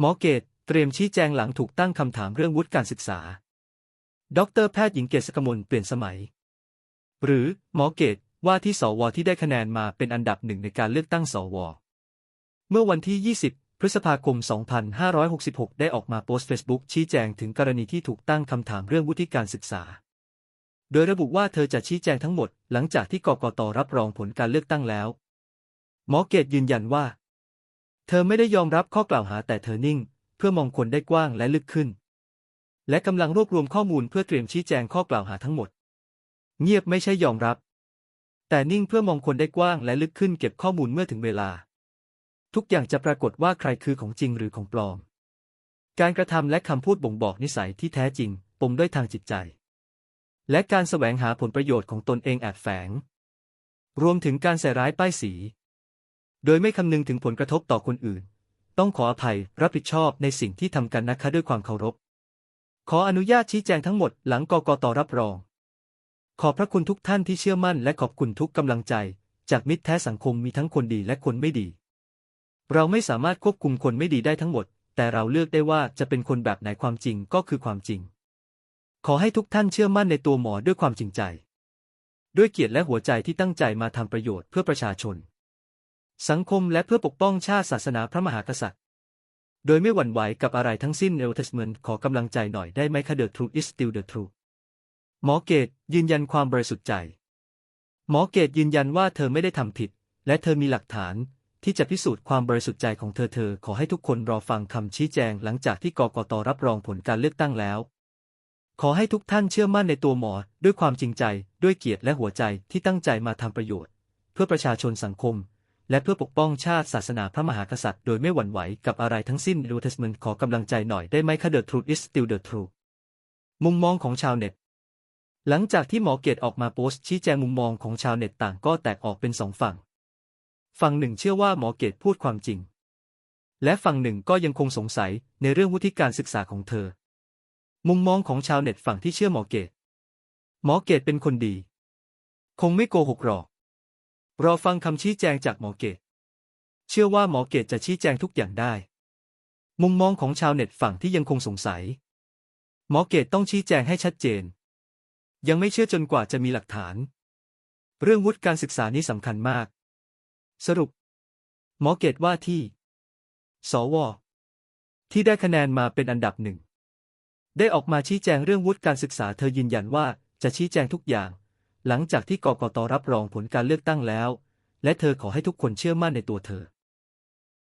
หมอเกตเตรียมชี้แจงหลังถูกตั้งคำถามเรื่องวุฒิการศึกษา ดรแพทย์หญิงเกษกมลเปลี่ยนสมัย หรือหมอเกตว่าที่สวที่ได้คะแนนมาเป็นอันดับหนึ่งในการเลือกตั้งสว เมื่อวันที่ 20 พฤษภาคม 2566 ได้ออกมาโพสต์เฟซบุ๊กชี้แจงถึงกรณีที่ถูกตั้งคำถามเรื่องวุฒิการศึกษา โดยระบุว่าเธอจะชี้แจงทั้งหมด หลังจากที่กกตรับรองผลการเลือกตั้งแล้ว หมอเกตยืนยันว่า เธอไม่ได้ยอมรับข้อกล่าวหาแต่เธอนิ่ง เพื่อมองคนได้กว้างและลึกขึ้น และกำลังรวบรวมข้อมูลเพื่อเตรียมชี้แจงข้อกล่าวหาทั้งหมด เงียบไม่ใช่ยอมรับ แต่นิ่งเพื่อมองคนได้กว้างและลึกขึ้นเก็บข้อมูลเมื่อถึงเวลา ทุกอย่างจะปรากฏว่าใครคือของจริงหรือของปลอม การกระทำและคำพูดบ่งบอกนิสัยที่แท้จริงปมด้วยทางจิตใจ และการแสวงหาผลประโยชน์ของตนเองแอบแฝง รวมถึงการใส่ร้ายป้ายสี โดยไม่คำนึงถึงผลกระทบต่อคนอื่น ต้องขออภัยรับผิดชอบในสิ่งที่ทำกันนะคะด้วยความเคารพ ขออนุญาตชี้แจงทั้งหมดหลังกกตรับรอง ขอบพระคุณทุกท่านที่เชื่อมั่นและขอบคุณทุกกำลังใจ จากมิตรแท้สังคมมีทั้งคนดีและคนไม่ดี เราไม่สามารถควบคุมคนไม่ดีได้ทั้งหมด แต่เราเลือกได้ว่าจะเป็นคนแบบไหนความจริงก็คือความจริง ขอให้ทุกท่านเชื่อมั่นในตัวหมอด้วยความจริงใจ ด้วยเกียรติและหัวใจที่ตั้งใจมาทำประโยชน์เพื่อประชาชน สังคมและเพื่อปกป้องชาติศาสนาพระมหากษัตริย์ โดยไม่หวั่นไหวกับอะไรทั้งสิ้นเอลเทสเมนขอกำลังใจหน่อยได้ไหมคะ The truth is still the truth หมอเกตยืนยันความบริสุทธิ์ใจ หมอเกตยืนยันว่าเธอไม่ได้ทำผิด และเธอมีหลักฐานที่จะพิสูจน์ความบริสุทธิ์ใจของเธอเธอขอให้ทุกคนรอฟังคำชี้แจงหลังจากที่กกตรับรองผลการเลือกตั้งแล้ว ขอให้ทุกท่านเชื่อมั่นในตัวหมอด้วยความจริงใจ ด้วยเกียรติและหัวใจที่ตั้งใจมาทำประโยชน์ เพื่อประชาชนสังคม และเพื่อปกป้องชาติศาสนาพระมหากษัตริย์โดยไม่หวั่นไหวกับอะไรทั้งสิ้นดูเทสเมนขอกำลังใจหน่อยได้ไหมคะ The truth is still the truth มุมมองของชาวเน็ต หลังจากที่หมอเกตออกมาโพสต์ชี้แจงมุมมองของชาวเน็ตต่างก็แตกออกเป็นสองฝั่ง ฝั่งหนึ่งเชื่อว่าหมอเกตพูดความจริง และฝั่งหนึ่งก็ยังคงสงสัยในเรื่องวุฒิการศึกษาของเธอ มุมมองของชาวเน็ตฝั่งที่เชื่อหมอเกต หมอเกตเป็นคนดี คงไม่โกหกหรอก รอฟังคำชี้แจงจากหมอเกต เชื่อว่าหมอเกตจะชี้แจงทุกอย่างได้ มุมมองของชาวเน็ตฝั่งที่ยังคงสงสัย หมอเกตต้องชี้แจงให้ชัดเจน ยังไม่เชื่อจนกว่าจะมีหลักฐาน เรื่องวุฒิการศึกษานี้สำคัญมาก สรุป หมอเกตว่าที่ สว ที่ได้คะแนนมาเป็นอันดับหนึ่ง ได้ออกมาชี้แจงเรื่องวุฒิการศึกษาเธอยืนยันว่าจะชี้แจงทุกอย่าง หลังจากที่กกตรับรองผลการเลือกตั้งแล้ว และเธอขอให้ทุกคนเชื่อมั่นในตัวเธอ